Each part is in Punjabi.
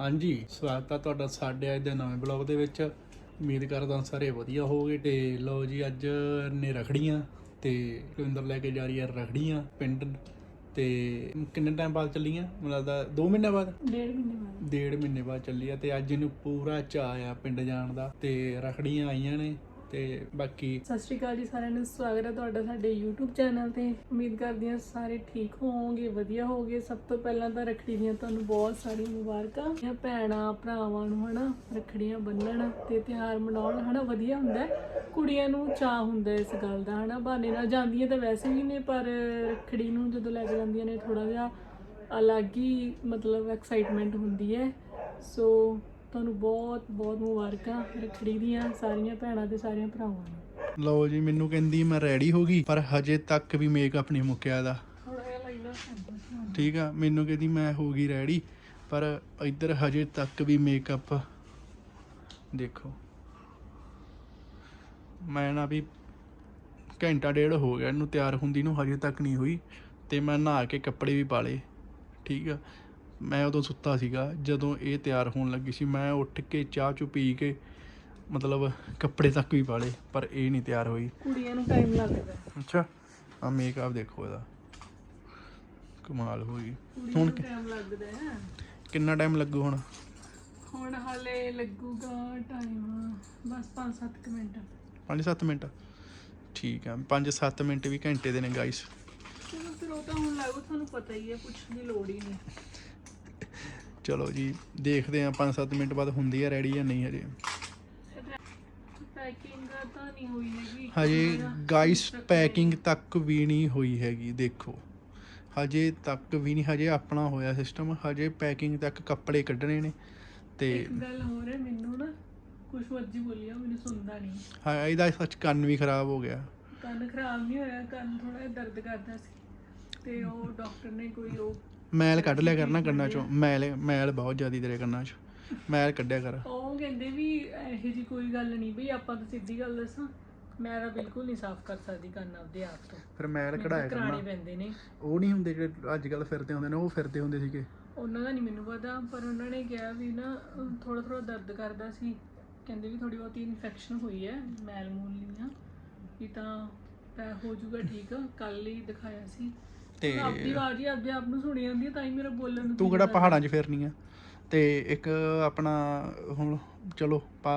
ਹਾਂਜੀ ਸਵਾਗਤ ਆ ਤੁਹਾਡਾ ਸਾਡੇ ਅੱਜ ਦੇ ਨਵੇਂ ਬਲੌਗ ਦੇ ਵਿੱਚ। ਉਮੀਦ ਕਰਦਾ ਸਾਰੇ ਵਧੀਆ ਹੋਵੋਗੇ ਤੇ ਲਓ ਜੀ ਅੱਜ ਨੇ ਰਖੜੀਆਂ ਤੇ ਰਵਿੰਦਰ ਲੈ ਕੇ ਜਾ ਰਹੀ ਹੈ ਰਖੜੀਆਂ ਪਿੰਡ ਤੇ ਕਿੰਨੇ ਟਾਈਮ ਬਾਅਦ ਚੱਲੀਆਂ? ਮੈਨੂੰ ਲੱਗਦਾ 2 ਮਹੀਨੇ ਬਾਅਦ? ਡੇਢ ਮਹੀਨੇ ਬਾਅਦ। ਡੇਢ ਮਹੀਨੇ ਬਾਅਦ ਚੱਲੀ ਆ ਤੇ ਅੱਜ ਇਹਨੂੰ ਪੂਰਾ ਚਾਅ ਆ ਪਿੰਡ ਜਾਣ ਦਾ ਤੇ ਰਖੜੀਆਂ ਆਈਆਂ ਨੇ। ਤੇ ਬਾਕੀ ਸਤਿ ਸ਼੍ਰੀ ਅਕਾਲ ਜੀ ਸਾਰਿਆਂ ਨੂੰ, ਸਵਾਗਤ ਹੈ ਤੁਹਾਡਾ ਸਾਡੇ YouTube ਚੈਨਲ ਤੇ। ਉਮੀਦ ਕਰਦੀ ਹਾਂ ਸਾਰੇ ਠੀਕ ਹੋਵੋਗੇ, ਵਧੀਆ ਹੋਵੋਗੇ। ਸਭ ਤੋਂ ਪਹਿਲਾਂ ਤਾਂ ਰੱਖੜੀ ਦੀਆਂ ਤੁਹਾਨੂੰ ਬਹੁਤ ਸਾਰੀਆਂ ਮੁਬਾਰਕਾਂ। ਇਹ ਭੈਣਾਂ, ਭਰਾਵਾਂ ਨੂੰ ਹਨਾ, ਰੱਖੜੀਆਂ ਬੰਨਣ ਤੇ ਤਿਉਹਾਰ ਮਨਾਉਣ, ਹਨਾ, ਵਧੀਆ ਹੁੰਦਾ ਕੁੜੀਆਂ ਨੂੰ ਚਾਹ ਹੁੰਦਾ ਇਸ ਗੱਲ ਦਾ, ਹਨਾ। ਬਹਾਨੇ ਨਾਲ ਜਾਂਦੀਆਂ ਤਾਂ ਵੈਸੇ ਵੀ ਨੇ, ਪਰ ਰੱਖੜੀ ਨੂੰ ਜਦੋਂ ਲੈ ਕੇ ਜਾਂਦੀਆਂ ਨੇ ਥੋੜਾ ਜਿਹਾ ਅਲੱਗ ਹੀ ਮਤਲਬ ਐਕਸਾਈਟਮੈਂਟ ਹੁੰਦੀ ਹੈ। ਸੋ ਤੁਹਾਨੂੰ ਬਹੁਤ ਬਹੁਤ ਮੁਬਾਰਕਾਂ ਰੱਖੜੀ ਦੀਆਂ ਸਾਰੀਆਂ ਭੈਣਾਂ ਤੇ ਸਾਰੀਆਂ ਭਰਾਵਾਂ ਨੂੰ। ਲਓ ਜੀ ਮੈਨੂੰ ਕਹਿੰਦੀ ਮੈਂ ਰੈਡੀ ਹੋ ਗਈ ਪਰ ਹਜੇ ਤੱਕ ਵੀ ਮੇਕਅਪ ਨਹੀਂ ਮੁੱਕਿਆ ਦਾ ਠੀਕ ਆ ਮੈਨੂੰ ਕਹਿੰਦੀ ਮੈਂ ਹੋ ਗਈ ਰੈਡੀ ਪਰ ਇੱਧਰ ਹਜੇ ਤੱਕ ਵੀ ਮੇਕਅਪ ਦੇਖੋ। ਮੈਂ ਨਾ ਵੀ ਘੰਟਾ ਡੇਢ ਹੋ ਗਿਆ ਇਹਨੂੰ ਤਿਆਰ ਹੁੰਦੀ ਨੂੰ ਹਜੇ ਤੱਕ ਨਹੀਂ ਹੋਈ ਤੇ ਮੈਂ ਨਹਾ ਕੇ ਕੱਪੜੇ ਵੀ ਪਾ ਲਏ। ਠੀਕ ਆ ਮੈਂ ਉਦੋਂ ਸੁੱਤਾ ਸੀਗਾ ਜਦੋਂ ਇਹ ਤਿਆਰ ਹੋਣ ਲੱਗੀ ਸੀ ਮੈਂ ਉੱਠ ਕੇ ਚਾਹ ਚੁ ਪੀ ਕੇ ਮਤਲਬ ਕੱਪੜੇ ਤੱਕ ਵੀ ਪਾ ਲਏ ਪਰ ਇਹ ਨਹੀਂ ਤਿਆਰ ਹੋਈ। ਕੁੜੀਆਂ ਨੂੰ ਟਾਈਮ ਲੱਗਦਾ। ਹੈ। ਅੱਛਾ ਆ ਮੇਕਅਪ ਦੇਖੋ ਇਹਦਾ। ਕਮਾਲ ਹੋ ਗਈ। ਹੁਣ ਟਾਈਮ ਲੱਗਦਾ ਹੈ ਕਿੰਨਾ ਟਾਈਮ ਲੱਗੂ ਹੁਣ? ਹੁਣ ਹਾਲੇ ਲੱਗੂਗਾ ਟਾਈਮ ਬਸ 5-7 ਮਿੰਟ। 5-7 ਮਿੰਟ? ਠੀਕ ਆ 5-7 ਮਿੰਟ ਵੀ ਘੰਟੇ ਦੇ ਨੇ ਗਾਇਸ ਚਲੋ ਫਿਰ ਉਹ ਤਾਂ ਹੁਣ ਲੱਗੂ ਤੁਹਾਨੂੰ ਪਤਾ ਹੀ ਹੈ ਪੁੱਛਣ ਦੀ ਲੋੜ ਹੀ ਨਹੀਂ। ਚਲੋ ਜੀ ਦੇਖਦੇ ਆ 5-7 ਮਿੰਟ ਬਾਅਦ ਹੁੰਦੀ ਆ ਰੈਡੀ ਜਾਂ ਨਹੀਂ ਹਜੇ। ਪੈਕਿੰਗ ਤਾਂ ਨਹੀਂ ਹੋਈ ਹੈਗੀ। ਹਜੇ ਗਾਇਸ ਪੈਕਿੰਗ ਤੱਕ ਵੀ ਨਹੀਂ ਹੋਈ ਹੈਗੀ ਦੇਖੋ। ਹਜੇ ਤੱਕ ਵੀ ਨਹੀਂ ਹਜੇ ਆਪਣਾ ਹੋਇਆ ਸਿਸਟਮ ਹਜੇ ਪੈਕਿੰਗ ਤੱਕ ਕੱਪੜੇ ਕੱਢਣੇ ਨੇ ਤੇ ਇੱਕ ਗੱਲ ਹੋਰ ਹੈ ਮੈਨੂੰ ਨਾ ਕੁਝ ਮਰਜ਼ੀ ਬੋਲਿਆ ਮੈਨੂੰ ਸੁਣਦਾ ਨਹੀਂ। ਹਾਂ ਇਹਦਾ ਸੱਚ ਕੰਨ ਵੀ ਖਰਾਬ ਹੋ ਗਿਆ। ਕੰਨ ਖਰਾਬ ਨਹੀਂ ਹੋਇਆ ਕੰਨ ਥੋੜਾ ਦਰਦ ਕਰਦਾ ਸੀ। ਤੇ ਉਹ ਡਾਕਟਰ ਨੇ ਕੋਈ ਉਹ ਮੈਲ ਕੱਢ ਲਿਆ ਕਰਨਾ ਕੰਨਾਂ ਚੋਂ। ਮੈਲ ਮੈਲ ਬਹੁਤ ਜ਼ਿਆਦੀ ਤੇਰੇ ਕੰਨਾਂ 'ਚ। ਮੈਲ ਕੱਢਿਆ ਕਰ। ਉਹ ਕਹਿੰਦੇ ਵੀ ਇਹੋ ਜੀ ਕੋਈ ਗੱਲ ਨਹੀਂ ਬਈ ਆਪਾਂ ਤਾਂ ਸਿੱਧੀ ਗੱਲ ਦੱਸਾਂ। ਮੈਂ ਤਾਂ ਬਿਲਕੁਲ ਨਹੀਂ ਸਾਫ਼ ਕਰ ਸਕਦੀ ਕੰਨ ਆਪਦੇ ਆਪ ਤੋਂ। ਫਿਰ ਮੈਲ ਮੈਨੂੰ ਕਢਾਇਆ ਕਰਨਾ। ਪੈਂਦੇ ਨੇ। ਉਹ ਨਹੀਂ ਹੁੰਦੇ ਜਿਹੜੇ ਅੱਜ ਕੱਲ ਫਿਰਦੇ ਹੁੰਦੇ ਨੇ ਉਹ ਫਿਰਦੇ ਹੁੰਦੇ ਸੀਗੇ। ਉਹਨਾਂ ਦਾ ਨਹੀਂ ਮੈਨੂੰ ਪਤਾ ਪਰ ਉਹਨਾਂ ਨੇ ਕਿਹਾ ਵੀ ਨਾ ਥੋੜਾ ਥੋੜਾ ਦਰਦ ਕਰਦਾ ਸੀ। ਕਹਿੰਦੇ ਵੀ ਥੋੜੀ ਬਹੁਤੀ ਇਨਫੈਕਸ਼ਨ ਹੋਈ ਹੈ ਮੈਲ ਮੂਲ ਲੀਆਂ ਵੀ ਤਾਂ ਪੈ ਹੋ ਜਾਊਗਾ ਠੀਕ। ਕੱਲ ਹੀ ਦਿਖਾਇਆ ਸੀ। ਤੇ ਆਪਦੀ ਆਵਾਜ਼ ਹੀ ਆਪਦੇ ਆਪ ਨੂੰ ਸੁਣੀ ਜਾਂਦੀ ਹੈ ਤਾਂ ਹੀ ਮੇਰਾ ਬੋਲਣ ਨੂੰ ਤੂੰ ਕਿਹੜਾ। ਪਹਾੜਾਂ 'ਚ ਫਿਰਨੀ ਆ? ਤੇ ਇੱਕ ਆਪਣਾ ਹੁਣ ਚਲੋ ਪਾ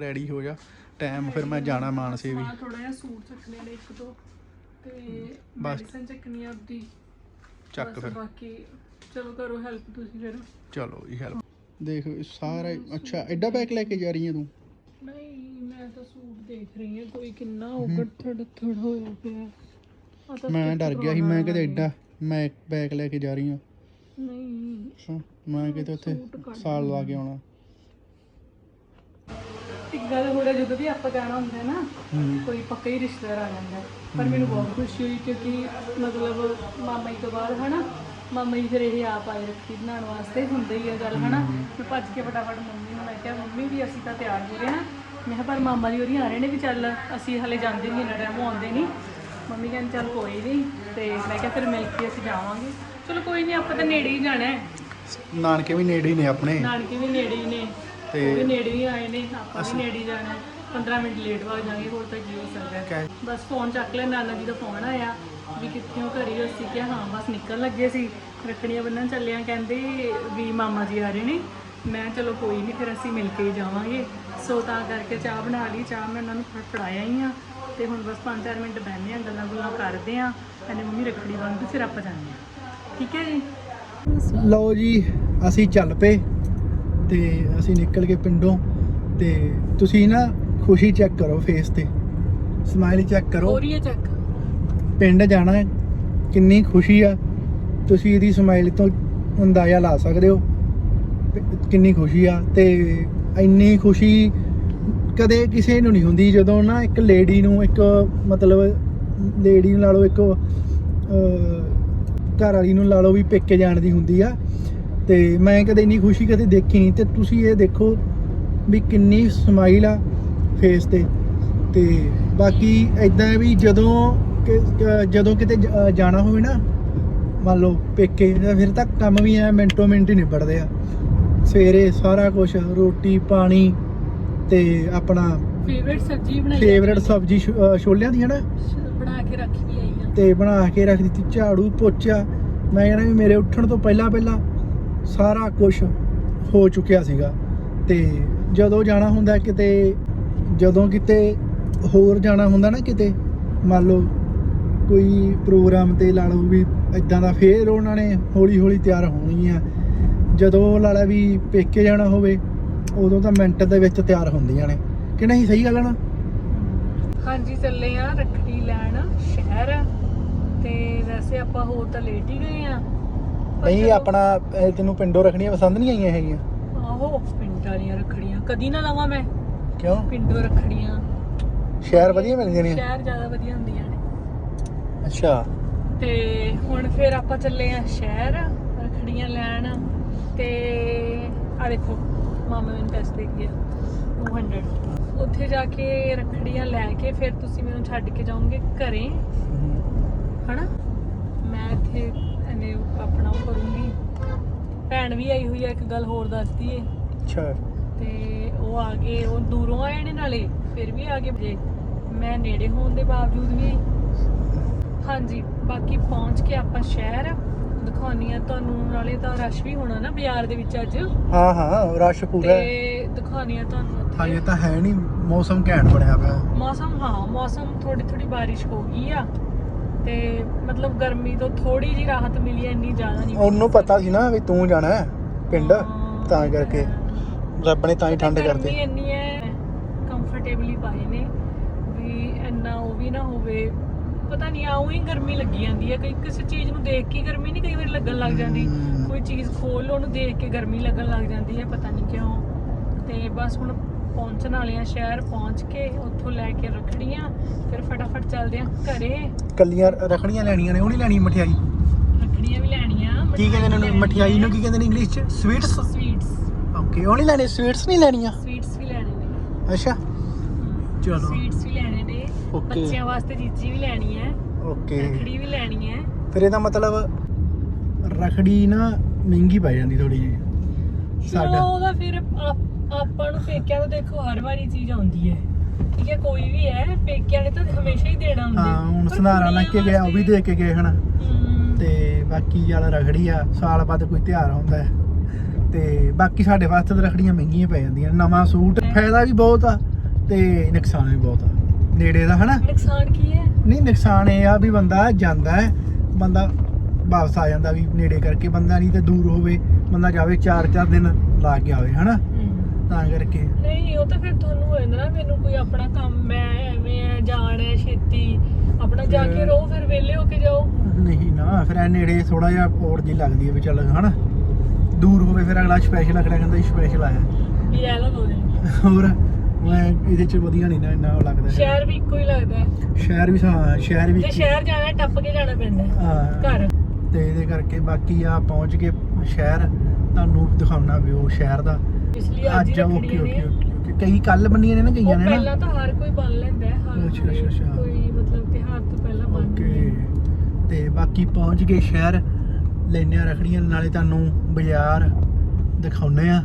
ਰੈਡੀ ਹੋ ਜਾ। ਟਾਈਮ ਫਿਰ ਮੈਂ ਜਾਣਾ ਮਾਨਸੇ ਵੀ। ਥੋੜਾ ਜਿਹਾ ਸੂਟ ਚੱਕਣੇ ਨੇ ਇੱਕ ਤੋਂ ਤੇ ਬਸ। ਚੱਕਣੀ ਆ ਆਪਦੀ। ਚੱਕ ਫਿਰ। ਬਾਕੀ ਚਲੋ ਕਰੋ ਹੈਲਪ ਤੁਸੀਂ ਫਿਰ। ਚਲੋ ਜੀ ਹੈਲਪ ਦੇਖ ਸਾਰਾ ਅੱਛਾ ਐਡਾ ਬੈਗ ਲੈ ਕੇ ਜਾ ਰਹੀ ਹੈ ਤੂੰ? ਨਹੀਂ ਮੈਂ ਤਾਂ ਸੂਟ ਦੇਖ ਰਹੀ ਹਾਂ ਕੋਈ ਕਿੰਨਾ ਉਗੜ ਥੜ ਹੋਇਆ ਪਿਆ। ਮੈਂ ਡਰ ਗਿਆ ਸੀ ਮੈਂ ਕਿਤੇ ਐਡਾ ਮੈਂ ਬੈਗ ਲੈ ਕੇ ਜਾ ਰਹੀ ਹਾਂ। ਨਹੀਂ। ਮੈਂ ਕਿਤੇ ਉੱਥੇ ਸਾਲ ਲਾ ਕੇ ਆਉਣਾ। ਇੱਕ ਗੱਲ ਹੋਰ ਹੈ ਜਦੋਂ ਵੀ ਆਪਾਂ ਜਾਣਾ ਹੁੰਦਾ ਹੈ ਨਾ ਹੂੰ। ਕੋਈ ਪੱਕਾ ਹੀ ਰਿਸ਼ਤੇਦਾਰ ਆ ਜਾਂਦਾ। ਹੈ। ਪਰ ਮੈਨੂੰ ਬਹੁਤ ਖੁਸ਼ੀ ਹੋਈ ਕਿਉਂਕਿ ਮਤਲਬ ਮਾਮਾ ਜੀ ਤੋਂ ਬਾਅਦ ਹਨਾ ਮਾਮਾ ਜੀ ਫਿਰ ਇਹ ਆਪ ਆਏ ਰੱਖੀ ਬਣਾਉਣ ਵਾਸਤੇ ਹੁੰਦਾ ਹੀ ਹੈ ਗੱਲ ਹਨਾ। ਮੈਂ ਭੱਜ ਕੇ ਫਟਾਫਟ ਮੰਮੀ ਨੂੰ ਮੈਂ ਕਿਹਾ ਮੰਮੀ ਵੀ ਅਸੀਂ ਤਾਂ ਤਿਆਰ ਹੋ ਰਹੇ ਹਾਂ ਮੈਂ ਕਿਹਾ ਪਰ ਮਾਮਾ ਜੀ ਹੋਰੀ ਆ ਰਹੇ ਨੇ ਵੀ ਚੱਲ ਅਸੀਂ ਹਲੇ ਜਾਂਦੇ ਨਹੀਂ ਇੰਨਾ ਟਾਈਮ ਆਉਂਦੇ ਨਹੀਂ। ਮੰਮੀ ਕਹਿੰਦੇ ਚੱਲ ਕੋਈ ਨਹੀਂ ਤੇ ਮੈਂ ਕਿਹਾ ਫਿਰ ਮਿਲ ਕੇ ਅਸੀਂ ਜਾਵਾਂਗੇ। ਚਲੋ ਕੋਈ ਨਹੀਂ ਆਪਾਂ ਤਾਂ ਨੇੜੇ ਹੀ ਜਾਣਾ ਹੈ। ਨਾਨਕੇ ਵੀ ਨੇੜੇ ਹੀ ਨੇ ਆਪਣੇ। ਨਾਨਕੇ ਵੀ ਨੇੜੇ ਹੀ ਨੇ ਤੇ- ਉਹ ਵੀ ਨੇੜੇ ਹੀ ਆਏ ਨੇ ਆਪਾਂ ਵੀ ਨੇੜੇ ਹੀ ਜਾਣਾ ਹੈ। 15 ਮਿੰਟ ਲੇਟ ਹੋ ਜਾਾਂਗੇ ਹੋਰ ਤਾਂ ਕੀ ਹੋ ਸਕਦਾ ਹੈ। ਕਹਿ- ਬਸ ਫੋਨ ਚੱਕ ਲਿਆ ਨਾਨਾ ਜੀ ਦਾ ਫੋਨ ਆਇਆ ਵੀ ਕਿੱਥੇ ਹੋ ਘਰੇ? ਅਸੀਂ ਕਿਹਾ ਹਾਂ ਬਸ ਨਿਕਲਣ ਲੱਗੇ ਸੀ ਰੱਖੜੀਆਂ ਬੰਨਣ ਚੱਲੇ ਆ ਕਹਿੰਦੇ ਵੀ ਮਾਮਾ ਜੀ ਆ ਰਹੇ ਨੇ। ਮੈਂ ਚਲੋ ਕੋਈ ਨਹੀਂ ਫਿਰ ਅਸੀਂ ਮਿਲ ਕੇ ਹੀ ਜਾਵਾਂਗੇ। ਸੋ ਤਾਂ ਕਰਕੇ ਚਾਹ ਬਣਾ ਲਈ ਚਾਹ ਮੈਂ ਉਹਨਾਂ ਨੂੰ ਫੜ- ਫੜਾਇਆ ਹੀ ਆ ਤੇ ਹੁਣ ਬਸ 5-4 ਮਿੰਟ ਬਹਿੰਦੇ ਆ ਗੱਲਾਂ ਗੁੱਲਾਂ ਕਰਦੇ ਆ ਕਹਿੰਦੇ ਮੰਮੀ ਰੱਖੜੀ ਬੰਨ੍ਹ ਫਿਰ ਆਪਾਂ ਜਾਂਦੇ ਆ ਠੀਕ ਹੈ ਜੀ? ਲਓ ਜੀ ਅਸੀਂ ਚੱਲ ਪਏ ਤੇ ਅਸੀਂ ਨਿਕਲ ਕੇ ਪਿੰਡੋਂ ਤੇ ਤੁਸੀਂ ਨਾ ਖੁਸ਼ੀ ਚੈੱਕ ਕਰੋ ਫੇਸ ਤੇ। ਸਮਾਈਲ ਚੈੱਕ ਕਰੋ। ਹੋ ਰਹੀ ਹੈ ਚੱਕ ਪਿੰਡ ਜਾਣਾ ਹੈ, ਕਿੰਨੀ ਖੁਸ਼ੀ ਆ। ਤੁਸੀਂ ਇਹਦੀ ਸਮਾਈਲ ਤੋਂ ਅੰਦਾਜ਼ਾ ਲਾ ਸਕਦੇ ਹੋ ਕਿੰਨੀ ਖੁਸ਼ੀ ਆ। ਤੇ ਇੰਨੀ ਖੁਸ਼ੀ ਕਦੇ ਕਿਸੇ ਨੂੰ ਨਹੀਂ ਹੁੰਦੀ ਜਦੋਂ ਨਾ ਇੱਕ ਲੇਡੀ ਨੂੰ ਇੱਕ, ਮਤਲਬ ਲੇਡੀ ਨੂੰ ਲਾ ਲਓ ਇੱਕ ਘਰ ਵਾਲੀ ਨੂੰ ਲਾ ਲਓ ਵੀ ਪੇਕੇ ਜਾਣ ਦੀ ਹੁੰਦੀ ਆ, ਤੇ ਮੈਂ ਕਦੇ ਇੰਨੀ ਖੁਸ਼ੀ ਕਦੇ ਦੇਖੀ ਨਹੀਂ ਤੇ ਤੁਸੀਂ ਇਹ ਦੇਖੋ ਵੀ ਕਿੰਨੀ ਸਮਾਈਲ ਆ ਫੇਸ ਤੇ। ਤੇ ਬਾਕੀ ਐਦਾਂ ਵੀ ਜਦੋਂ ਕਿ- ਜਦੋਂ ਕਿਤੇ ਜ- ਜਾਣਾ ਹੋਵੇ ਨਾ, ਮੰਨ ਲਓ ਪੇਕੇ ਫਿਰ ਤਾਂ ਕੰਮ ਵੀ ਐ ਮਿੰਟੋ ਮਿੰਟ ਹੀ ਨਿਬੜਦੇ ਆ। ਸਵੇਰੇ ਸਾਰਾ ਕੁਝ ਰੋਟੀ, ਪਾਣੀ ਤੇ ਆਪਣਾ ਫੇਵਰਟ ਸਬਜ਼ੀ ਬਣਾਈ ਫੇਵਰਟ ਸਬਜ਼ੀ ਛੋਲਿਆਂ ਦੀ ਹੈ ਨਾ ਬਣਾ ਕੇ ਰੱਖੀ ਵੀ ਆਈ ਆ। ਤੇ ਬਣਾ ਕੇ ਰੱਖ ਦਿੱਤੀ ਝਾੜੂ ਪੋਚਾ। ਮੈਂ ਕਹਿੰਦਾ ਵੀ ਮੇਰੇ ਉੱਠਣ ਤੋਂ ਪਹਿਲਾਂ ਪਹਿਲਾਂ ਸਾਰਾ ਕੁਝ ਹੋ ਚੁੱਕਿਆ ਸੀਗਾ। ਤੇ ਜਦੋਂ ਜਾਣਾ ਹੁੰਦਾ ਕਿਤੇ ਜਦੋਂ ਕਿਤੇ ਹੋਰ ਜਾਣਾ ਹੁੰਦਾ ਨਾ ਕਿਤੇ ਮੰਨ ਲਓ ਕੋਈ ਪ੍ਰੋਗਰਾਮ ਤੇ ਲਾ ਲਓ ਵੀ ਇਦਾਂ ਦਾ ਫੇਰ ਉਹਨਾਂ ਨੇ ਹੌਲੀ ਹੌਲੀ ਤਿਆਰ ਹੋਣੀ ਆ। ਜਦੋਂ ਲਾ ਲਾ ਵੀ ਪੇਕੇ ਜਾਣਾ ਹੋਵੇ ਉਦੋਂ ਤਾਂ ਮਿੰਟ ਦੇ ਵਿੱਚ ਤਿਆਰ ਹੁੰਦੀਆਂ ਨੇ। ਕਿ ਨਹੀਂ ਸਹੀ ਗੱਲ ਹੈ ਨਾ? ਹਾਂਜੀ ਚੱਲੇ ਆ ਰੱਖੜੀ ਲੈਣ ਸ਼ਹਿਰ। ਤੇ ਵੈਸੇ ਆਪਾਂ ਹੋ ਤਾਂ ਲੇਟ ਹੀ ਗਏ ਆ। ਨਹੀਂ ਆਪਣਾ ਇਹ ਤੈਨੂੰ ਪਿੰਡੋਂ ਰੱਖਣੀਆਂ ਪਸੰਦ ਨਹੀਂ ਆਈਆਂ ਹੈਗੀਆਂ? ਆਹੋ ਪਿੰਡ ਵਾਲੀਆਂ ਰੱਖੜੀਆਂ। ਕਦੀ ਨਾ ਲਾਵਾਂ ਮੈਂ। ਕਿਉਂ? ਪਿੰਡੋਂ ਰੱਖੜੀਆਂ। ਸ਼ਹਿਰ ਵਧੀਆ ਮਿਲਦੀਆਂ ਨੇ। ਸ਼ਹਿਰ ਜ਼ਿਆਦਾ ਵਧੀਆ ਹੁੰਦੀਆਂ ਨੇ। ਅੱਛਾ। ਤੇ ਹੁਣ ਫਿਰ ਆਪਾਂ ਚੱਲੇ ਆ ਸ਼ਹਿਰ ਰੱਖੜੀਆਂ ਲੈਣ। ਤੇ ਆ ਦੇਖੋ। ਮਾਮਾ ਮੈਨੂੰ ਪੈਸੇ ਦੇ ਗਿਆ 200 ਉੱਥੇ ਜਾ ਕੇ ਰੱਖੜੀਆਂ ਲੈ ਕੇ ਫਿਰ ਤੁਸੀਂ ਮੈਨੂੰ ਛੱਡ ਕੇ ਜਾਓਗੇ ਘਰੇ। ਹਨਾ? ਮੈਂ ਇੱਥੇ ਇਹਨੇ ਆਪਣਾ ਉਹ ਕਰੂੰਗੀ। ਭੈਣ ਵੀ ਆਈ ਹੋਈ ਆ ਇੱਕ ਗੱਲ ਹੋਰ ਦੱਸਦੀ ਏ ਅੱਛਾ। ਤੇ ਉਹ ਆ ਗਏ ਉਹ ਦੂਰੋਂ ਆਏ ਨੇ ਨਾਲੇ ਫਿਰ ਵੀ ਆ ਗਏ ਜੇ। ਮੈਂ ਨੇੜੇ ਹੋਣ ਦੇ ਬਾਵਜੂਦ ਵੀ। ਹਾਂਜੀ ਬਾਕੀ ਪਹੁੰਚ ਕੇ ਆਪਾਂ ਸ਼ਹਿਰ। ਦਿਖਾਉਣੀ ਆ ਤੁਹਾਨੂੰ ਨਾਲੇ ਤਾਂ ਰਸ਼ ਵੀ ਹੋਣਾ ਨਾ ਬਾਜ਼ਾਰ ਦੇ ਵਿੱਚ ਅੱਜ। ਹਾਂ ਹਾਂ ਰਸ਼ ਪੂਰਾ ਹੈ। ਤੇ ਦਿਖਾਉਣੀ ਆ ਤੁਹਾਨੂੰ ਉੱਥੇ। ਤਾਂ ਹੈ ਨਹੀਂ ਮੌਸਮ ਘੈਂਟ ਬਣਿਆ ਪਿਆ। ਮੌਸਮ ਹਾਂ ਮੌਸਮ ਥੋੜੀ ਥੋੜੀ ਬਾਰਿਸ਼ ਹੋ ਗਈ ਆ। ਤੇ ਮਤਲਬ ਗਰਮੀ ਤੋਂ ਥੋੜੀ ਜੀ ਰਾਹਤ ਮਿਲੀ ਆ ਇੰਨੀ ਜ਼ਿਆਦਾ ਨਹੀਂ ਉਹਨੂੰ ਪਤਾ ਸੀ ਨਾ ਵੀ ਤੂੰ ਜਾਣਾ ਹੈ ਪਿੰਡ ਹਾਂ, ਤਾਂ ਕਰਕੇ। ਰੱਬ ਨੇ ਤਾਂ ਹੀ ਠੰਡ ਗਰਮੀ ਕਰਦੀ ਇੰਨੀ ਹੈ ਕੰਫਰਟੇਬਲੀ ਪਾਏ ਨੇ ਵੀ ਇੰਨਾ ਉਹ ਵੀ ਨਾ ਹੋਵੇ ਪਤਾ ਨਹੀਂ ਆਉਂ ਹੀ ਗਰਮੀ ਲੱਗੀ ਜਾਂਦੀ ਹੈ। ਕਈ ਕਿਸੇ ਚੀਜ਼ ਨੂੰ ਦੇਖ ਕੇ ਗਰਮੀ ਨਹੀਂ ਕਈ ਵਾਰੀ ਲੱਗਣ ਲੱਗ ਜਾਂਦੀ। ਕੋਈ ਚੀਜ਼ ਖੋਲ ਲਓ ਉਹਨੂੰ ਦੇਖ ਕੇ ਗਰਮੀ ਲੱਗਣ ਲੱਗ ਜਾਂਦੀ ਹੈ ਪਤਾ ਨਹੀਂ ਕਿਉਂ। ਤੇ ਬਸ ਹੁਣ ਪਹੁੰਚਣ ਵਾਲੇ ਆ ਸ਼ਹਿਰ ਪਹੁੰਚ ਕੇ ਉੱਥੋਂ ਲੈ ਕੇ ਰੱਖੜੀਆਂ ਫਿਰ ਫਟਾਫਟ ਚੱਲਦੇ ਆ ਘਰੇ। ਕੱਲੀਆਂ ਰਖੜੀਆਂ ਲੈਣੀਆਂ ਨੇ ਉਹ ਨਹੀਂ ਲੈਣੀ ਮਠਿਆਈ? ਰੱਖੜੀਆਂ ਵੀ ਲੈਣੀਆਂ ਕੀ ਕਹਿੰਦੇ ਨੇ? ਮਠਿਆਈ ਨੂੰ ਕੀ ਕਹਿੰਦੇ ਨੇ ਇੰਗਲਿਸ਼ ਚ? ਸਵੀਟਸ ਸਵੀਟਸ ਓਕੇ ਉਹ ਨਹੀਂ ਲੈਣੇ ਸਵੀਟਸ ਨਹੀਂ ਲੈਣੀਆਂ? ਸਵੀਟਸ ਵੀ ਲੈਣੇ ਨੇ। ਅੱਛਾ। ਚਲੋ। ਸਵੀਟਸ ਵੀ ਲੈਣੇ Okay. ਬੱਚਿਆਂ ਵਾਸਤੇ ਚੀਜ਼ੀ ਵੀ ਲੈਣੀ ਹੈ ਓਕੇ ਰੱਖੜੀ ਵੀ ਲੈਣੀ ਹੈ। ਫਿਰ ਇਹਦਾ ਮਤਲਬ ਰਖੜੀ ਨਾ ਮਹਿੰਗੀ ਪੈ ਜਾਂਦੀ ਥੋੜੀ ਜਿਹੀ। ਸਾਡਾ ਉਹਦਾ ਫਿਰ ਆਪ- ਨੂੰ ਪੇਕਿਆਂ ਤੋਂ ਦੇਖੋ ਹਰ ਵਾਰੀ ਚੀਜ਼ ਆਉਂਦੀ ਹੈ। ਠੀਕ ਹੈ ਕੋਈ ਵੀ ਹੈ ਪੇਕਿਆਂ ਨੇ ਤਾਂ ਹਮੇਸ਼ਾ ਹੀ ਦੇਣਾ ਹੁੰਦਾ ਹਾਂ। ਹੁਣ ਸੁਨਾਰਾ ਲੈ ਕੇ ਗਿਆ ਉਹ ਵੀ ਦੇ ਕੇ ਗਏ ਹਨ। ਤੇ ਬਾਕੀ ਚੱਲ ਰਖੜੀ ਆ ਸਾਲ ਬਾਅਦ ਕੋਈ ਤਿਉਹਾਰ ਆਉਂਦਾ ਹੈ। ਤੇ ਬਾਕੀ ਸਾਡੇ ਵਾਸਤੇ ਤਾਂ ਰਖੜੀਆਂ ਮਹਿੰਗੀਆਂ ਪੈ ਜਾਂਦੀਆਂ ਨਵਾਂ ਸੂਟ ਫਾਇਦਾ ਵੀ ਬਹੁਤ ਆ ਤੇ ਨੁਕਸਾਨ ਵੀ ਬਹੁਤ ਆ। ਨੇੜੇ ਦਾ ਹਨਾ? ਨੁਕਸਾਨ ਕੀ ਹੈ? ਨਹੀਂ ਨੁਕਸਾਨ ਇਹ ਆ ਵੀ ਬੰਦਾ ਜਾਂਦਾ ਹੈ ਬੰਦਾ ਵਾਪਸ ਆ ਜਾਂਦਾ ਵੀ ਨੇੜੇ ਕਰਕੇ ਬੰਦਾ ਨਹੀਂ ਤੇ ਦੂਰ ਹੋਵੇ ਬੰਦਾ ਜਾਵੇ 4-4 ਦਿਨ ਲਾ ਕੇ ਆਵੇ ਹਨਾ? ਤਾਂ ਕਰਕੇ। ਨਹੀਂ ਉਹ ਤਾਂ ਫਿਰ ਤੁਹਾਨੂੰ ਹੋ ਨਾ ਮੈਨੂੰ ਕੋਈ ਆਪਣਾ ਕੰਮ ਹੈ ਐਵੇਂ ਹੈ ਜਾਣਾ ਹੈ ਛੇਤੀ ਆਪਣਾ ਜਾ ਕੇ ਰਹੋ ਫਿਰ ਵਿਹਲੇ ਹੋ ਕੇ ਜਾਓ। ਨਹੀਂ ਨਾ ਫਿਰ ਇਹ ਨੇੜੇ ਥੋੜਾ ਜਿਹਾ ਔੜ ਜੀ ਲੱਗਦੀ ਹੈ ਵੀ ਚੱਲ ਹਨਾ? ਦੂਰ ਹੋਵੇ ਫਿਰ ਅਗਲਾ ਸਪੈਸ਼ਲ ਅਗਲਾ ਕਹਿੰਦਾ ਸਪੈਸ਼ਲ ਆਇਆ। ਵੀ ਲੈ ਲਓ ਦੋ ਦਿਨ ਹੋਰ? ਮੈਂ ਇਹਦੇ ਚ ਵਧੀਆ ਨਹੀਂ ਨਾ ਇੰਨਾ ਉਹ ਲੱਗਦਾ ਸ਼ਹਿਰ ਵੀ ਇੱਕੋ ਹੀ ਲੱਗਦਾ ਹੈ। ਸ਼ਹਿਰ ਵੀ ਹਾਂ ਸ਼ਹਿਰ ਵੀ ਜੇ ਸ਼ਹਿਰ ਜਾਣਾ ਟੱਪ ਕੇ ਜਾਣਾ ਪੈਂਦਾ ਹੈ। ਹਾਂ। ਘਰ। ਤੇ ਇਹਦੇ ਕਰਕੇ ਬਾਕੀ ਆ ਪਹੁੰਚ ਕੇ ਸ਼ਹਿਰ ਤੁਹਾਨੂੰ ਦਿਖਾਉਣਾ ਵੀ ਉਹ ਸ਼ਹਿਰ ਦਾ। ਇਸ ਲਈ ਅੱਜ ਹੀ ਓਕੇ ਨੇ। ਓਕੇ ਕਈ ਕੱਲ ਬੰਨੀਆਂ ਨੇ ਨਾ ਉਹ ਕਈਆਂ ਨੇ ਨਾ। ਪਹਿਲਾਂ ਤਾਂ ਹਰ ਕੋਈ ਬੰਨ ਲੈਂਦਾ ਹੈ ਹਰ ਅੱਛਾ, ਅੱਛਾ, ਅੱਛਾ। ਕੋਈ ਮਤਲਬ ਤਿਉਹਾਰ ਤੋਂ ਪਹਿਲਾਂ ਬੰਨ ਓਕੇ। ਤੇ ਬਾਕੀ ਪਹੁੰਚ ਗਏ ਸ਼ਹਿਰ ਲੈਨੇ ਆ ਰਖੜੀਆਂ ਨਾਲੇ ਤੁਹਾਨੂੰ ਬਾਜ਼ਾਰ ਦਿਖਾਉਨੇ ਆ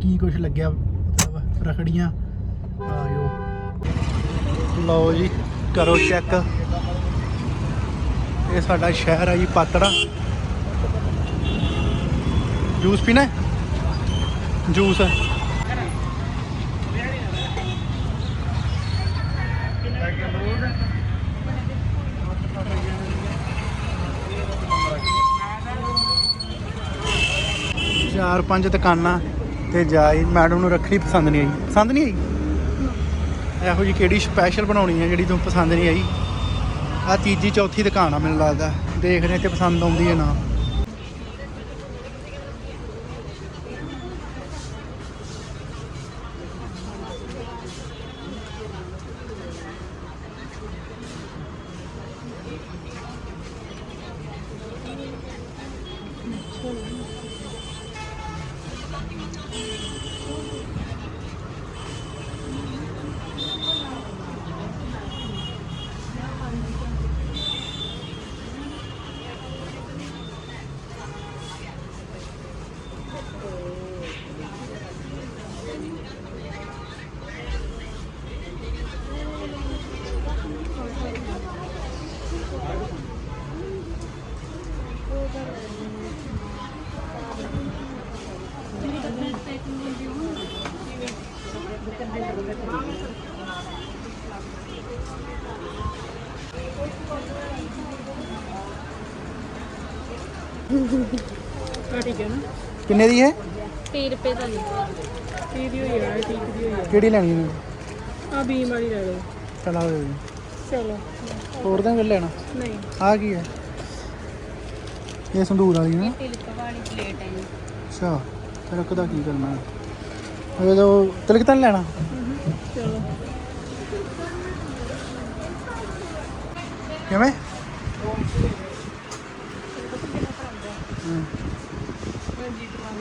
ਕੀ ਕੁਝ ਲੱਗਿਆ ਮਤਲਬ ਰਖੜੀਆਂ। ਆਇਓ। ਲਓ ਜੀ, ਕਰੋ ਚੈੱਕ ਇਹ ਸਾਡਾ ਸ਼ਹਿਰ ਆ ਜੀ, ਪਾਤੜਾ। ਜੂਸ ਪੀਣਾ ਹੈ? ਜੂਸ। ਚਾਰ ਪੰਜ ਦੁਕਾਨਾਂ ਤੇ ਜਾਈ, ਮੈਡਮ ਨੂੰ ਰੱਖਣੀ ਪਸੰਦ ਨਹੀਂ ਆਈ। ਪਸੰਦ ਨਹੀਂ ਆਈ? ਇਹੋ ਜੀ ਕਿਹੜੀ ਸਪੈਸ਼ਲ ਬਣਾਉਣੀ ਹੈ ਜਿਹੜੀ ਤੁਹਾਨੂੰ ਪਸੰਦ ਨਹੀਂ ਆਈ? ਆ ਤੀਜੀ ਚੌਥੀ ਦੁਕਾਨ ਆ ਮੈਨੂੰ ਲੱਗਦਾ। ਦੇਖਦੇ ਤੇ ਪਸੰਦ ਆਉਂਦੀ ਹੈ ਨਾ। ਠੀਕ ਹੈ ਨਾ ਕਿੰਨੇ ਦੀ ਹੈ? 30 ਰੁਪਏ ਦਾ ਨਹੀਂ ਠੀਕ ਦੀ ਹੋਈ ਆ ਠੀਕ ਦੀ ਹੋਈ ਕਿਹੜੀ ਲੈਣੀ ਹੈ? ਆ ਬੀਮ ਵਾਲੀ ਲੈ ਲਓ। ਚਲਾ ਹੋਏ ਚਲੋ। ਹੋਰ ਤਾਂ ਕਿ ਲੈਣਾ? ਨਹੀਂ। ਆ ਕੀ ਹੈ? ਇਹ ਸੰਦੂਰ ਵਾਲੀ ਨਾ? ਤਿਲਕ ਵਾਲੀ ਪਲੇਟ ਹੈ ਜੀ। ਅੱਛਾ ਤਿਲਕ ਦਾ ਕੀ ਕਰਨਾ? ਇਹ ਤਾਂ ਤਿਲਕ ਤਾਂ ਨੀ ਲੈਣਾ? ਚਲੋ। ਕਿਵੇਂ?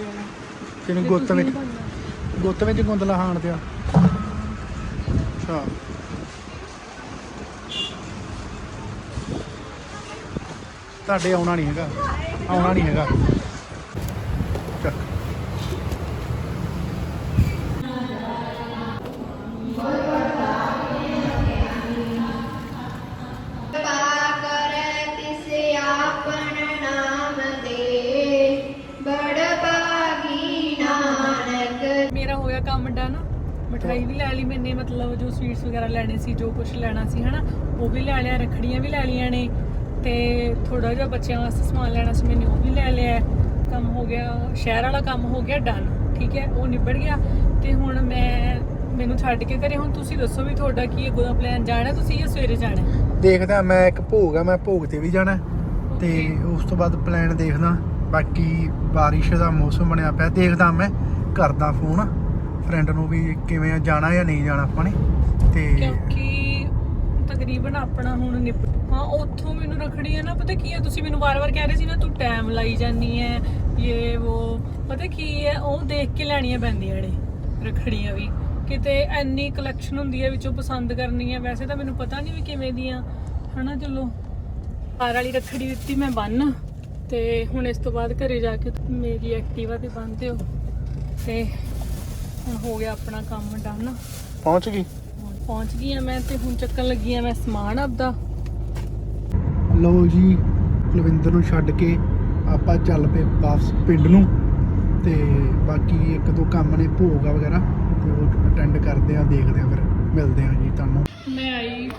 ਹਾਂਜੀ ਕਰਾ ਗੁੱਤ ਵਿੱਚ? ਗੁੱਤ ਵਿੱਚ ਗੁੰਦਲਾ ਹਾਣ ਦਿਆ। ਅੱਛਾ। ਤੁਹਾਡੇ ਆਉਣਾ ਨਹੀਂ ਹੈਗਾ। ਆਉਣਾ ਨਹੀਂ ਹੈਗਾ। ਮਠਾਈ ਵੀ ਲੈ ਲਈ ਮੈਨੇ ਮਤਲਬ ਜੋ ਸਵੀਟਸ ਵਗੈਰਾ ਲੈਣੇ ਸੀ ਜੋ ਕੁਝ ਲੈਣਾ ਸੀ ਹਨਾ ਉਹ ਵੀ ਲੈ ਲਿਆ ਰਖੜੀਆਂ ਵੀ ਲੈ ਲਈਆਂ ਨੇ ਤੇ ਥੋੜਾ ਜਿਹਾ ਬੱਚਿਆਂ ਵਾਸਤੇ ਸਮਾਨ ਲੈਣਾ ਸੀ ਮੈਨੇ ਉਹ ਵੀ ਲੈ ਲਿਆ। ਕੰਮ ਹੋ ਗਿਆ ਸ਼ਹਿਰ ਵਾਲਾ ਕੰਮ ਹੋ ਗਿਆ ਡਨ ਠੀਕ ਹੈ ਉਹ ਨਿਬੜ ਗਿਆ। ਤੇ ਹੁਣ ਮੈਂ ਮੈਨੂੰ ਛੱਡ ਕੇ ਘਰੇ ਹੁਣ ਤੁਸੀਂ ਦੱਸੋ ਵੀ ਤੁਹਾਡਾ ਕੀ ਹੈ ਗੁਦਾ ਪਲਾਨ ਜਾਣਾ ਤੁਸੀਂ ਜਾਂ ਸਵੇਰੇ ਜਾਣਾ? ਦੇਖਦਾ ਮੈਂ ਇੱਕ ਭੋਗ ਆ ਮੈਂ ਭੋਗ ਤੇ ਵੀ ਜਾਣਾ। ਤੇ ਉਸ ਤੋਂ ਬਾਅਦ ਪਲਾਨ ਦੇਖਦਾ ਬਾਕੀ ਬਾਰਿਸ਼ ਦਾ ਮੌਸਮ ਬਣਿਆ ਪਿਆ ਦੇਖਦਾ ਮੈਂ ਕਰਦਾ ਫੋਨ ਫਰੈਂਡ ਨੂੰ ਵੀ ਕਿਵੇਂ ਜਾਣਾ ਜਾਂ ਨਹੀਂ ਜਾਣਾ ਆਪਾਂ ਨੇ। ਤੇ ਕਿਉਂਕਿ ਤਕਰੀਬਨ ਆਪਣਾ ਹੁਣ ਨਿਪ, ਹਾਂ, ਉੱਥੋਂ ਮੈਨੂੰ ਰੱਖਣੀ ਹੈ ਨਾ, ਪਤਾ ਕੀ ਹੈ ਤੁਸੀਂ ਮੈਨੂੰ ਵਾਰ-ਵਾਰ ਕਹਿ ਰਹੇ ਸੀ ਨਾ, ਤੂੰ ਟਾਈਮ ਲਾਈ ਜਾਨੀ ਹੈ ਇਹ ਉਹ ਪਤਾ ਕੀ ਹੈ ਉਹ ਦੇਖ ਕੇ ਲੈਣੀਆਂ ਪੈਂਦੀਆਂ ਨੇ, ਰੱਖੜੀਆਂ ਵੀ। ਕਿਤੇ ਐਨੀ ਕਲੈਕਸ਼ਨ ਹੁੰਦੀ ਹੈ ਵਿੱਚੋਂ ਪਸੰਦ ਕਰਨੀ ਹੈ ਵੈਸੇ ਤਾਂ ਮੈਨੂੰ ਪਤਾ ਨਹੀਂ ਵੀ ਕਿਵੇਂ ਦੀਆਂ। ਹਨਾ, ਚਲੋ। ਕਾਰ ਵਾਲੀ ਰੱਖੜੀ ਦਿੱਤੀ ਮੈਂ ਬੰਨ, ਤੇ ਹੁਣ ਇਸ ਤੋਂ ਬਾਅਦ ਘਰੇ ਜਾ ਕੇ ਮੇਰੀ ਐਕਟਿਵਾ ਤੇ ਬੰਨ ਦਿਓ। ਤੇ ਹੁਣ ਹੋ ਗਿਆ ਆਪਣਾ ਕੰਮ ਡਨ ਪਹੁੰਚ ਗਈ। ਹੁਣ ਪਹੁੰਚ ਗਈ ਆ ਮੈਂ ਤੇ ਹੁਣ ਚੱਕਣ ਲੱਗੀ ਆ ਮੈਂ ਸਮਾਨ ਆਪਦਾ। ਲਓ ਜੀ ਕੁਲਵਿੰਦਰ ਨੂੰ ਛੱਡ ਕੇ ਆਪਾਂ ਚੱਲ ਪਏ ਵਾਪਸ ਪਿੰਡ ਨੂੰ ਤੇ ਬਾਕੀ ਇੱਕ ਦੋ ਕੰਮ ਨੇ ਭੋਗਾ ਵਗੈਰਾ ਤੇ ਉਹ ਅਟੈਂਡ ਕਰਦੇ ਆ ਦੇਖਦੇ ਆ ਫਿਰ ਮਿਲਦੇ ਆ ਜੀ ਤੁਹਾਨੂੰ। ਮੈਂ ਆਈ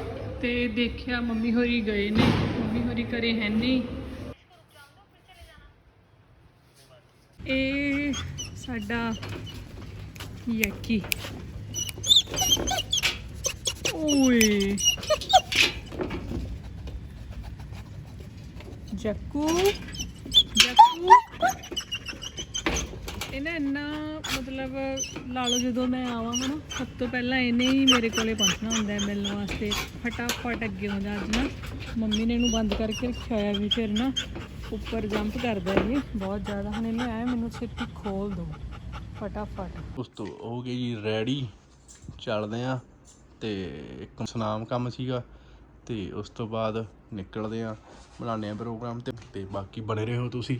ਤੇ ਦੇਖਿਆ ਮੰਮੀ ਹੋਰੀ ਗਏ ਨੇ ਮੰਮੀ ਹੋਰੀ ਘਰੇ ਹੈ ਨਹੀਂ। ਇਹ ਸਾਡਾ ਯਕੀ ਓਏ। ਜੱਕੂ ਜੱਕੂ। ਇਹਨੇ ਇੰਨਾ ਮਤਲਬ ਲਾ ਲਓ ਜਦੋਂ ਮੈਂ ਆਵਾਂ ਹਨਾ, ਸਭ ਤੋਂ ਪਹਿਲਾਂ ਇਹਨੇ ਹੀ ਮੇਰੇ ਕੋਲੇ ਪਹੁੰਚਣਾ ਹੁੰਦਾ ਹੈ ਮਿਲਣ ਵਾਸਤੇ। ਫਟਾਫਟ ਅੱਗੇ ਹੋ ਜਾ ਅੱਜ ਨਾ। ਮੰਮੀ ਨੇ ਇਹਨੂੰ ਬੰਦ ਕਰਕੇ ਰੱਖਿਆ ਹੋਇਆ ਵੀ ਫਿਰ ਨਾ ਉੱਪਰ ਜੰਪ ਕਰਦਾ ਇਹ। ਬਹੁਤ ਜ਼ਿਆਦਾ। ਹੁਣ ਇਹਨੇ ਆਇਆ, ਮੈਨੂੰ ਛੇਤੀ ਖੋਲ ਦੋ ਫਟਾਫਟ ਉਸ ਤੋਂ ਹੋ ਗਏ ਜੀ ਰੈਡੀ। ਚੱਲਦੇ ਆ ਤੇ ਇੱਕ ਸੁਨਾਮ ਕੰਮ ਸੀਗਾ ਤੇ ਉਸ ਤੋਂ ਬਾਅਦ ਨਿਕਲਦੇ ਆ ਬਣਾਉਂਦੇ ਆ ਪ੍ਰੋਗਰਾਮ ਤੇ। ਤੇ ਬਾਕੀ ਬਣੇ ਰਹੋ ਤੁਸੀਂ।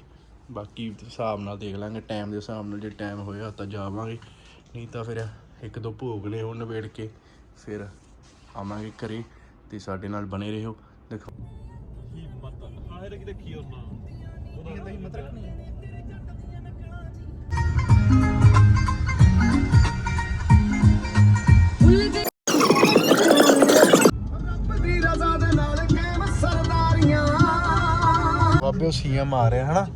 ਬਾਕੀ ਹਿਸਾਬ ਨਾਲ ਦੇਖ ਲਾਂਗੇ ਟਾਈਮ ਦੇ ਹਿਸਾਬ ਨਾਲ ਜੇ ਟਾਈਮ ਹੋਇਆ ਤਾਂ ਜਾਵਾਂਗੇ। ਨਹੀਂ ਤਾਂ ਫਿਰ ਇੱਕ ਦੋ ਭੋਗ ਨੇ ਉਹ ਨਿਬੇੜ ਕੇ ਫਿਰ ਆਵਾਂਗੇ ਘਰੇ ਤੇ ਸਾਡੇ ਨਾਲ ਬਣੇ ਰਹੋ। ਦੇਖੋ। ਬਾਬੇ ਉਹ ਸੀਐਮ ਆ ਰਿਹਾ, ਹਨਾ?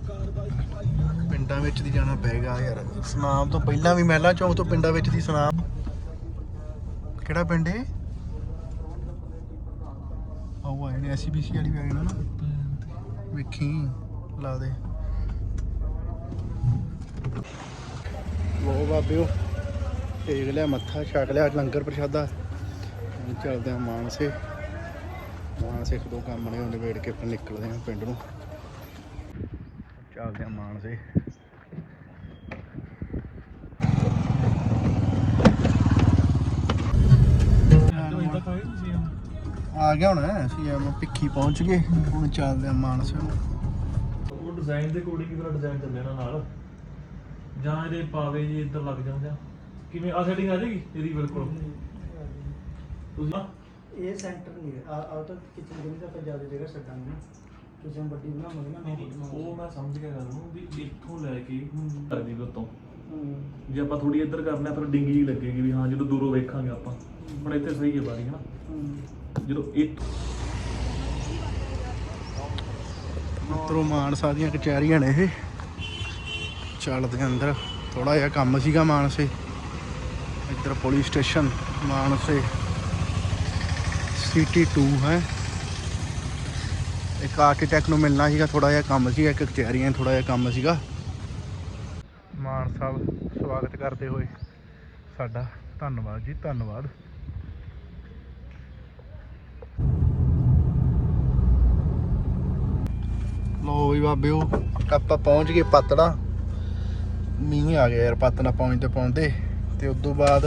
ਪਿੰਡਾਂ ਵਿੱਚ ਦੀ ਜਾਣਾ ਪਏਗਾ ਯਾਰ। ਸੁਨਾਮ ਤੋਂ ਪਹਿਲਾਂ ਵੀ ਮਹਿਲਾ ਚੌਂਕ ਤੋਂ ਪਿੰਡਾਂ ਵਿੱਚ ਦੀ ਸੁਨਾਮ। ਕਿਹੜਾ ਪਿੰਡ ਹੈ ਆਉ ਆਏ ਨੇ ਐਸਬੀਸੀ ਵਾਲੀ ਵੀ ਆਏ ਨਾ ਵੇਖੀ, ਲਾ ਦੇ। ਲੋ ਬਾਬਿਓ ਟੇਕ ਲਿਆ ਮੱਥਾ, ਛਕ ਲਿਆ ਲੰਗਰ ਪ੍ਰਸ਼ਾਦਾ। ਹੁਣ ਚੱਲਦੇ ਆ ਮਾਨਸੇ। ਮਾਨਸੇ ਦੋ ਕੰਮ ਨੇ ਉਹਨੇ ਵੇੜ ਕੇ ਆਪਾਂ ਨਿਕਲਦੇ ਆ ਪਿੰਡ ਨੂੰ। ਚੱਲਦੇ ਆ ਮਾਨਸੇ ਆ ਗਿਆ ਹੁਣ ਅਸੀਂ ਆ ਪਿੱਖੀ ਪਹੁੰਚ ਗਏ ਹੁਣ ਚੱਲਦੇ ਆ ਮਾਨਸੇ ਨੂੰ। ਉਹ ਡਿਜ਼ਾਈਨ ਦੇ ਕੋਡਿੰਗ ਹੀ ਡਿਜ਼ਾਈਨ ਚੱਲੇ ਇਹਨਾਂ ਨਾਲ? ਜਾਂ ਇਹਦੇ ਪਾਵੇ ਜੀ ਇੱਧਰ ਲੱਗ ਜਾਂਦੇ ਆ ਕਿਵੇਂ ਆ ਸੈਟਿੰਗ ਆ ਜਾਏਗੀ ਇਹਦੀ ਬਿਲਕੁਲ? ਤੁਸੀਂ ਨਾ ਇਹ ਸੈਂਟਰ ਨਹੀਂ ਆ ਆ ਤਾਂ ਕਿਚਨ ਦੇ ਵਿੱਚ ਆਪਾਂ ਜ਼ਿਆਦਾ ਜਗ੍ਹਾ ਛੱਡਾਂਗੇ ਕਿਚਨ ਵੱਡੀ ਬਣਾਵਾਂਗੇ ਨਾ ਉਹ ਮੈਂ ਸਮਝ ਗਿਆ ਗੱਲ ਨੂੰ ਵੀ ਇੱਥੋਂ ਲੈ ਕੇ ਕਰਦੀ ਵੀ ਉੱਤੋਂ ਜੇ ਆਪਾਂ ਥੋੜੀ ਇੱਧਰ ਕਰਨਾ ਫਿਰ ਡਿੰਗੀ ਜਿਹੀ ਲੱਗੇਗੀ ਵੀ ਹਾਂ ਜਦੋਂ ਦੂਰੋਂ ਵੇਖਾਂਗੇ ਆਪਾਂ। ਹੁਣ ਇੱਥੇ ਸਹੀ ਹੈ ਬਾਰੀ ਹਨਾ ਜਦੋਂ ਇਹ ਮਿੱਤਰੋ ਮਾਨਸਾ ਦੀਆਂ ਕਚਹਿਰੀਆਂ ਨੇ ਇਹ। ਚੱਲਦੇ ਅੰਦਰ। ਥੋੜਾ ਜਿਹਾ ਕੰਮ ਸੀਗਾ ਮਾਨਸੇ। ਇੱਧਰ ਪੁਲਿਸ ਸਟੇਸ਼ਨ ਮਾਨਸੇ। ਸਿਟੀ 2 ਹੈ? ਇੱਕ ਆਰਕੀਟੈਕਟ ਨੂੰ ਮਿਲਣਾ ਸੀਗਾ ਥੋੜਾ ਜਿਹਾ ਕੰਮ ਸੀਗਾ ਇੱਕ ਕਚਹਿਰੀਆਂ ਥੋੜਾ ਜਿਹਾ ਕੰਮ ਸੀਗਾ। ਮਾਨ ਸਾਹਿਬ ਸਵਾਗਤ ਕਰਦੇ ਹੋਏ ਸਾਡਾ ਧੰਨਵਾਦ ਜੀ ਧੰਨਵਾਦ। ਲੋ ਵੀ ਬਾਬਿਓ ਆਪਾਂ ਪਹੁੰਚ ਗਏ ਪਤੜਾ। ਮੀਂਹ ਆ ਗਿਆ ਯਾਰ ਪਤਨਾ ਪਹੁੰਚਦੇ ਪਹੁੰਚਦੇ ਤੇ ਉਸ ਤੋਂ ਬਾਅਦ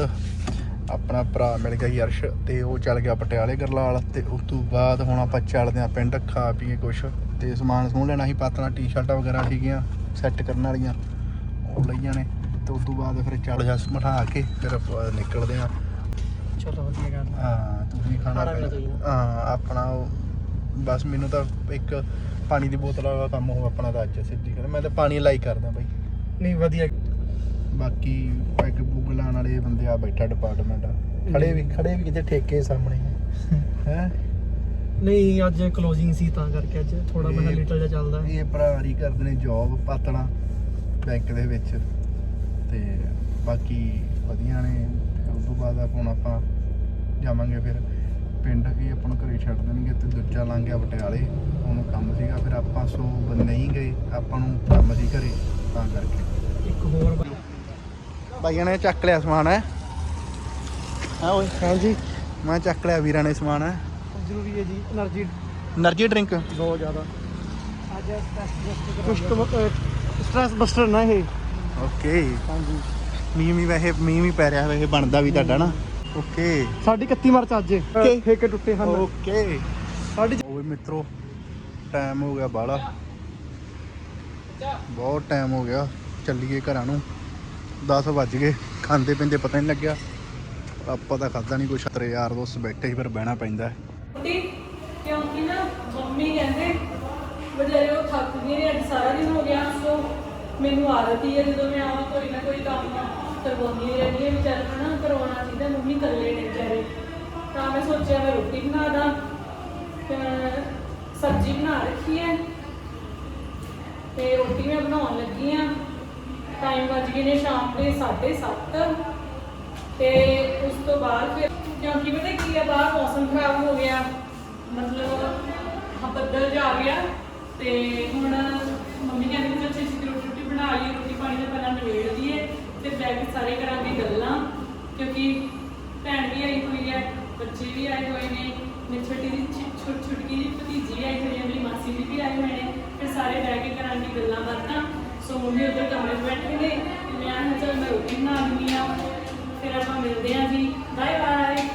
ਆਪਣਾ ਭਰਾ ਮਿਲ ਗਿਆ ਯਰਸ਼ ਤੇ ਉਹ ਚੱਲ ਗਿਆ ਪਟਿਆਲੇ ਗਰਲਾਲ ਤੇ ਉਸ ਤੋਂ ਬਾਅਦ ਹੁਣ ਆਪਾਂ ਚੱਲਦੇ ਆਂ ਪਿੰਡ ਖਾ ਪੀਏ ਕੁਛ ਤੇ ਸਮਾਨ ਸਮੂਹ ਲੈਣਾ ਸੀ ਪਤਨਾ ਟੀ-ਸ਼ਰਟਾਂ ਵਗੈਰਾ ਸੀਗੀਆਂ ਸੈੱਟ ਕਰਨ ਵਾਲੀਆਂ ਉਹ ਲਈਆਂ ਨੇ ਤੇ ਉਸ ਤੋਂ ਬਾਅਦ ਫਿਰ ਚੱਲ ਜਾ ਸਮਠਾ ਕੇ ਫਿਰ ਆਪਾਂ ਨਿਕਲਦੇ ਆਂ ਚਲੋ ਵਧੀਆ ਗੱਲ ਹਾਂ ਤੁਸੀਂ ਖਾਣਾ। ਹਾਂ ਆਪਣਾ ਉਹ ਬਸ ਮੈਨੂੰ ਤਾਂ ਇੱਕ ਪਾਣੀ ਦੀ ਬੋਤਲ ਵਾਲਾ ਕੰਮ ਹੋ ਆਪਣਾ ਤਾਂ ਅੱਜ ਸਿੱਧੀ ਕਰ ਮੈਂ ਤਾਂ ਪਾਣੀ ਲਾਈ ਕਰਦਾ ਬਾਈ। ਨਹੀਂ ਵਧੀਆ। ਬਾਕੀ ਪੈਗ ਪੁਗ ਲਾਉਣ ਵਾਲੇ ਬੰਦੇ ਆ ਬੈਠਾ ਡਿਪਾਰਟਮੈਂਟ ਖੜੇ ਵੀ ਖੜੇ ਵੀ ਕਿਤੇ ਠੇਕੇ ਸਾਹਮਣੇ ਹੈ? ਨਹੀਂ ਅੱਜ ਕਲੋਜ਼ਿੰਗ ਸੀ ਤਾਂ ਕਰਕੇ ਅੱਜ ਥੋੜਾ ਇਹ- ਲਿਟਲ ਜਿਹਾ ਚੱਲਦਾ। ਇਹ ਭਰਾਰੀ ਕਰਦੇ ਨੇ ਜੌਬ ਪਾਤਣਾ ਬੈਂਕ ਦੇ ਵਿੱਚ। ਤੇ ਬਾਕੀ ਵਧੀਆ ਨੇ। ਉਸ ਤੋਂ ਬਾਅਦ ਆਪਾਂ ਆਪਾਂ ਜਾਵਾਂਗੇ ਫਿਰ। ਪਿੰਡ ਇਹ ਆਪਾਂ ਨੂੰ ਘਰੇ ਛੱਡ ਦੇਣਗੇ ਤੇ ਦੂਜਾ ਲੰਘ ਗਿਆ ਪਟਿਆਲੇ। ਉਹਨੂੰ ਕੰਮ ਸੀਗਾ ਫਿਰ ਆਪਾਂ ਸੋ ਨਹੀਂ ਗਏ। ਆਪਾਂ ਨੂੰ ਕੰਮ ਸੀ ਘਰੇ ਤਾਂ ਕਰਕੇ। ਇੱਕ ਹੋਰ ਭਾਈਆਂ ਨੇ ਚੱਕ ਲਿਆ ਸਮਾਨ ਹੈ? ਹਾਂ ਓਏ। ਹਾਂਜੀ। ਮੈਂ ਚੱਕ ਲਿਆ ਵੀਰਾਂ ਨੇ ਸਮਾਨ ਹੈ? ਜ਼ਰੂਰੀ ਹੈ ਜੀ એનર્ਜੀ એનર્ਜੀ ਡਰਿੰਕ ਬਹੁਤ ਜ਼ਿਆਦਾ। ਅੱਜ ਸਟ੍ਰੈਸ ਬਸਟਰ ਸਟ੍ਰੈਸ ਬਸਟਰ ਨਾ ਇਹ। ਓਕੇ ਹਾਂਜੀ। ਮੀਂਹ ਮੀਂਹ ਵੈਸੇ ਮੀਂਹ ਮੀਂਹ ਪੈ ਰਿਹਾ ਵੈਸੇ ਬਣਦਾ ਵੀ ਤੁਹਾਡਾ ਨਾ। ਓਕੇ ਸਾਡੀ 31 ਮਾਰਚ ਅੱਜ। ਓਕੇ ਠੇਕੇ ਟੁੱਟੇ ਹਨ। ਓਕੇ ਸਾਡੀ ਓਏ ਮਿੱਤਰੋ ਟਾਈਮ ਹੋ ਗਿਆ ਬਾਲਾ ਬਹੁਤ ਟਾਈਮ ਹੋ ਗਿਆ। ਚੱਲੀਏ ਘਰਾਂ ਨੂੰ। 10 ਵੱਜ ਗਏ, ਖਾਂਦੇ ਪੀਂਦੇ ਪਤਾ ਨਹੀਂ ਲੱਗਿਆ। ਆਪਾਂ ਤਾਂ ਖਾਦਾ ਨਹੀਂ ਕੁਛ ਤੇਰੇ ਯਾਰ ਦੋਸਤ ਬੈਠੇ ਸੀ, ਫਿਰ ਬਹਿਣਾ ਪੈਂਦਾ ਕਿਉਂਕਿ ਨਾ ਮੰਮੀ ਕਹਿੰਦੇ ਬਜਾਰੇ ਉਹ ਥੱਕ ਗਏ ਨੇ, ਅੱਜ ਸਾਰਾ ਦਿਨ ਹੋ ਗਿਆ, ਸੋ ਮੈਨੂੰ ਆਦਤ ਹੀ ਹੈ ਜਦੋਂ ਮੈਂ ਆਵਾਂ, ਕੋਈ ਨਾ ਕੋਈ ਕੰਮ ਕਰਵਾਉਂਦੀ ਰਹਿੰਦੀ ਹੈ, ਵਿਚਾਰ ਹਨਾ ਕਰਵਾਉਣਾ ਚਾਹੀਦਾ, ਮੰਮੀ ਇਕੱਲੇ ਨੇ ਵਿਚਾਰੇ। ਤਾਂ ਮੈਂ ਸੋਚਿਆ ਮੈਂ ਰੋਟੀ ਬਣਾ ਦਾਂ ਸਬਜ਼ੀ ਬਣਾ ਰੱਖੀ ਹੈ, ਤੇ ਰੋਟੀ ਮੈਂ ਬਣਾਉਣ ਲੱਗੀ ਆ ਟਾਈਮ ਵੱਜ ਗਏ ਨੇ ਸ਼ਾਮ ਦੇ 7:30 ਤੇ ਉਸ ਤੋਂ ਬਾਅਦ ਫਿਰ, ਕਿਉਂਕਿ ਪਤਾ ਕੀ ਆ, ਬਾਹਰ ਮੌਸਮ ਖਰਾਬ ਹੋ ਗਿਆ। ਮਤਲਬ ਹਾਂ, ਬੱਦਲ ਜਾ ਆ ਗਿਆ। ਤੇ ਹੁਣ ਮੰਮੀ ਕਹਿੰਦੀ ਕਿ ਅੱਛੀ ਸੀ ਰੋਟੀ ਰੋਟੀ ਬਣਾ ਲਈ ਰੋਟੀ ਪਾਣੀ ਦਾ ਪਹਿਲਾਂ ਨਵੇੜ ਦਈਏ ਤੇ ਬੈਠ ਕੇ ਸਾਰੇ ਕਰਾਂਗੇ ਗੱਲਾਂ, ਕਿਉਂਕਿ ਭੈਣ ਵੀ ਆਈ ਹੋਈ ਹੈ ਬੱਚੇ ਵੀ ਆਏ ਹੋਏ ਨੇ। ਮੇਰੀ ਛੋਟੀ ਦੀ ਛੋਟੀ ਛੋਟੀ ਜਿਹੀ ਭਤੀਜੀ ਵੀ ਆਈ ਹੋਈ ਹੈ ਮੇਰੀ ਮਾਸੀ ਜੀ ਵੀ ਆਏ ਹੋਏ ਨੇ। ਫਿਰ ਸਾਰੇ ਬਹਿ ਕੇ ਕਰਾਂਗੇ ਗੱਲਾਂ ਬਾਤਾਂ। ਸੋ ਮੰਮੀ ਉੱਧਰ ਕਮਰੇ 'ਚ ਬੈਠੇ ਨੇ। ਤੇ ਮੈਂ ਕਿਹਾ ਚੱਲ ਮੈਂ ਰੋਟੀ ਬਣਾ ਲੈਂਦੀ ਆ ਫਿਰ ਆਪਾਂ ਮਿਲਦੇ ਹਾਂ ਜੀ। Bye bye